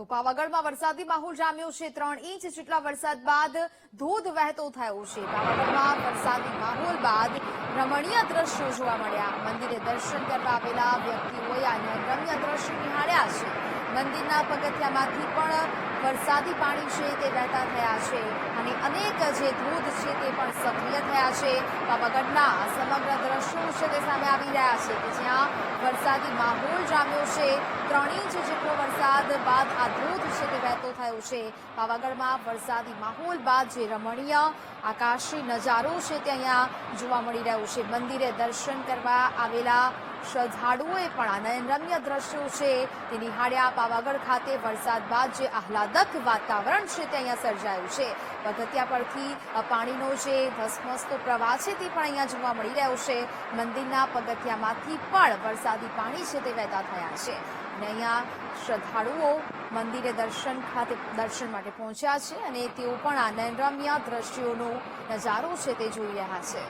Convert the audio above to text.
તો પાવાગઢમાં વરસાદી માહોલ જામ્યો છે ત્રણ ઇંચ, જેટલા વરસાદ બાદ ધોધ વહેતો થયો છે. પાવાગઢમાં વરસાદી માહોલ બાદ રમણીય દ્રશ્યો જોવા મળ્યા. મંદિરે દર્શન કરવા આવેલા વ્યક્તિઓએ આને રમ્ય દ્રશ્ય નિહાળ્યા છે. મંદિરના પગથિયામાંથી પણ વરસાદી પાણી છે તે વહેતા થયા છે અને અનેક જે ધોધ છે તે પણ સક્રિય થયા છે. પાવાગઢના સમગ્ર દ્રશ્યો છે તે સામે આવી રહ્યા છે કે જ્યાં વરસાદી માહોલ જામ્યો છે. ત્રણ ઇંચ, જેટલો વરસાદ બાદ આ ધોધ છે તે વહેતો થયો છે. પાવાગઢમાં વરસાદી માહોલ બાદ જે રમણીય આકાશી નજારો છે તે અહીંયા જોવા મળી રહ્યો છે. મંદિરે દર્શન કરવા આવેલા શ્રદ્ધાળુઓએ પણ આ નયનરમ્ય દ્રશ્યો છે. તે નિહાળ્યા પાવાગઢ ખાતે વરસાદ બાદ જે આહલાદક વાતાવરણ છે તે અહીંયા સર્જાયું છે. પગથિયા પરથી પાણીનો જે ધસમસતો પ્રવાહ છે તે પણ અહીંયા જોવા મળી રહ્યો છે. મંદિરના પગથિયામાંથી પણ વરસાદી પાણી છે તે વહેતા થયા છે. અને અહીંયા શ્રદ્ધાળુઓ મંદિરે દર્શન ખાતે, દર્શન માટે પહોંચ્યા છે અને તેઓ પણ આ નયનરમ્ય દ્રશ્યોનો નજારો છે તે જોઈ રહ્યા છે.